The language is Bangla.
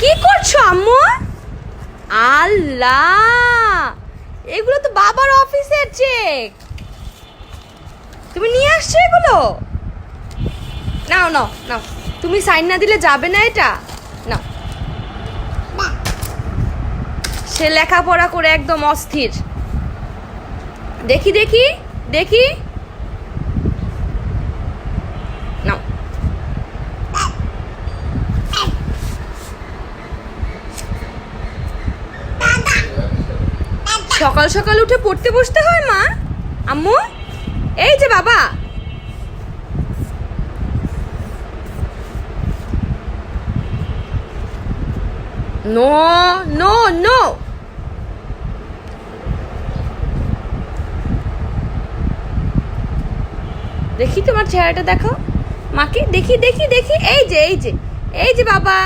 কি করছ, আম্মু? আল্লাহ! এগুলো তো বাবার অফিসের চেক তুমি নিয়ে আসছো এগুলো? নাও নাও নাও। তুমি সাইন না দিলে যাবে না এটা। নাও। সে লেখাপড়া করে একদম অস্থির। দেখি দেখি দেখি নাও সকাল সকাল উঠে পড়তে বসতে হয়, মা? আম্মু? এই যে বাবা। No no no. দেখি তোমার চেহারাটা দেখো। মাকে, দেখি দেখি দেখি। এই যে এই যে এই যে বাবা।